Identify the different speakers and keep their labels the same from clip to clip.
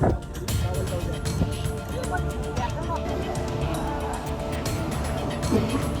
Speaker 1: Thank you.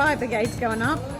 Speaker 2: Fire brigade's going up.